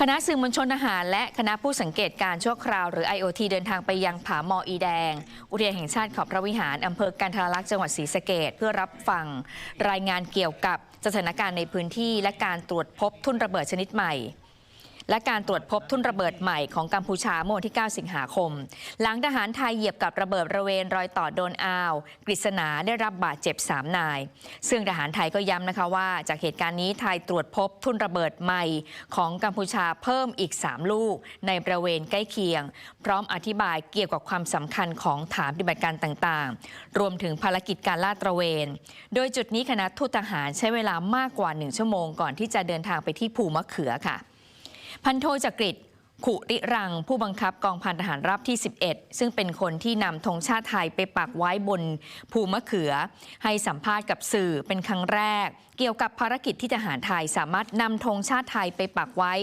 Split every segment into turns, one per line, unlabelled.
คณะสื่อมวลชนทหารและคณะผู้สังเกตการณ์ชั่วคราว หรือ IOT เดินทางไปยังผาหมออีแดง อุทยานแห่งชาติขอบพระวิหาร อำเภอกันทรลักษณ์จังหวัดศรีสะเกดเพื่อรับฟังรายงานเกี่ยวกับสถานการณ์ในพื้นที่และการตรวจพบทุ่นระเบิดชนิดใหม่ และการตรวจพบทุ่นระเบิดใหม่ของกัมพูชาเมื่อวันที่ 9 สิงหาคม หลังทหารไทยเหยียบกับระเบิดบริเวณรอยต่อโดนอาวกฤษณาได้รับบาดเจ็บ 3 นาย ซึ่งทหารไทยก็ย้ำนะคะว่า จากเหตุการณ์นี้ไทยตรวจพบทุ่นระเบิดใหม่ของกัมพูชาเพิ่มอีก 3 ลูก ในบริเวณใกล้เคียง พร้อมอธิบายเกี่ยวกับความสำคัญของฐานปฏิบัติการต่างๆ รวมถึงภารกิจการลาดตระเวน โดยจุดนี้คณะทูตทหารใช้เวลามากกว่า 1 ชั่วโมงก่อนที่จะเดินทางไปที่ภูมะเขือค่ะ พันโทจักริดขุริรัง ผู้บังคับกองพันทหารราบที่ 11 ซึ่งเป็นคนที่นำธงชาติไทยไปปักไว้บนภูมะเขือ ให้สัมภาษณ์กับสื่อเป็นครั้งแรก เกี่ยวกับภารกิจที่ทหารไทยสามารถนำธงชาติไทยไปปักไว้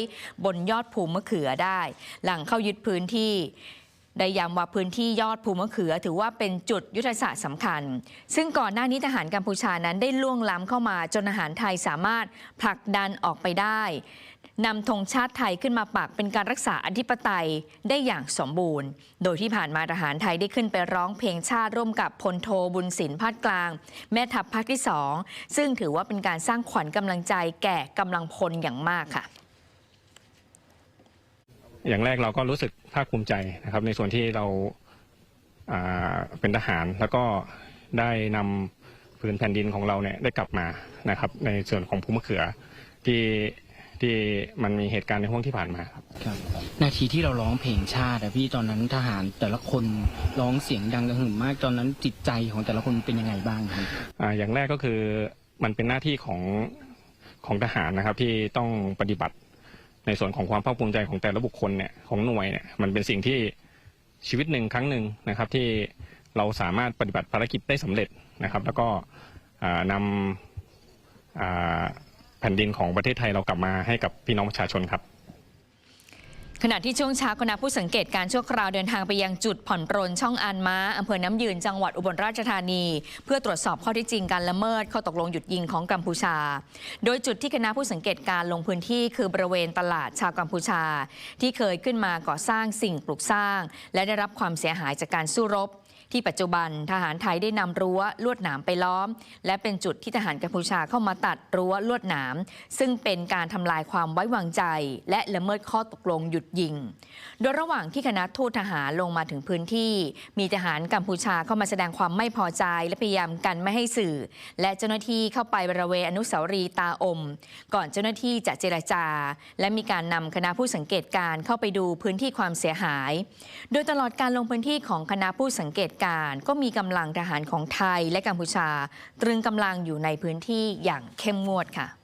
บนยอดภูมะเขือได้ หลังเข้ายึดพื้นที่ ได้ย้ำว่าพื้นที่ยอดภูมะเขือ ถือว่าเป็นจุดยุทธศาสตร์สำคัญ ซึ่งก่อนหน้านี้ทหารกัมพูชานั้นได้ล่วงล้ำเข้ามาจนทหารไทยสามารถผลักดันออกไปได้นำธงชาติไทยขึ้นมาปักเป็นการรักษาอธิปไตยได้อย่างสมบูรณ์ โดยที่ผ่านมาทหารไทยได้ขึ้นไปร้องเพลงชาติร่วมกับพลโทบุญสินภาคกลาง แม่ทัพภาคที่สองซึ่งถือว่าเป็นการสร้างขวัญกำลังใจแก่กำลังพลอย่างมากค่ะ
อย่างแรกเราก็รู้สึกภาคภูมิใจนะครับ ในส่วนที่เราอ่าเป็นทหาร แล้วก็ได้นำพื้นแผ่นดินของเราเนี่ยได้กลับมานะครับ ในส่วนของภูมะเขือที่ที่มันมีเหตุการณ์ในห้วงที่ผ่านมาครับ
ครับ นาทีที่เราร้องเพลงชาติอะพี่ตอนนั้นทหารแต่ละคนร้องเสียงดังกระหึ่มมากตอนนั้นจิตใจของแต่ละคนเป็นยังไงบ้างครับ
อ่าอย่างแรกก็คือมันเป็นหน้าที่ของของทหารนะครับที่ต้องปฏิบัติ ในส่วนของความภาคภูมิใจของแต่ละบุคคลเนี่ยของหน่วยเนี่ยมันเป็นสิ่งที่ชีวิตหนึ่งครั้งหนึ่งนะครับ ที่เราสามารถปฏิบัติภารกิจได้สำเร็จนะครับ แล้วก็นำอ่าแผ่นดินของประเทศไทยเรากลับมาให้กับพี่น้องประชาชนครับ
ขณะที่ช่วงเช้าคณะผู้สังเกตการณ์ชั่วคราวเดินทางไปยังจุดผ่อนปรนช่องอันม้าอำเภอน้ำยืนจังหวัดอุบลราชธานี เพื่อตรวจสอบข้อที่จริงการละเมิดข้อตกลงหยุดยิงของกัมพูชา โดยจุดที่คณะผู้สังเกตการณ์ลงพื้นที่คือบริเวณตลาดชาวกัมพูชา ที่เคยขึ้นมาก่อสร้างสิ่งปลูกสร้าง และได้รับความเสียหายจากการสู้รบ ที่ปัจจุบันทหารไทยได้นำรั้วลวดหนามไปล้อม และเป็นจุดที่ทหารกัมพูชาเข้ามาตัดรั้วลวดหนามซึ่งเป็นการทำลายความไว้วางใจ และละเมิดข้อตกลงหยุดยิง โดยระหว่างที่คณะทูตทหารลงมาถึงพื้นที่ มีทหารกัมพูชาเข้ามาแสดงความไม่พอใจ และพยายามกันไม่ให้สื่อ และเจ้าหน้าที่เข้าไปบริเวณอนุสาวรีย์ตาอม ก่อนเจ้าหน้าที่จะเจรจา และมีการนำคณะผู้สังเกตการ์เข้าไปดูพื้นที่ความเสียหาย โดยตลอดการลงพื้นที่ของคณะผู้สังเกตการ์ก็มีกำลังทหารของไทยและกัมพูชา ตรึงกำลังอยู่ในพื้นที่อย่างเข้มงวดค่ะ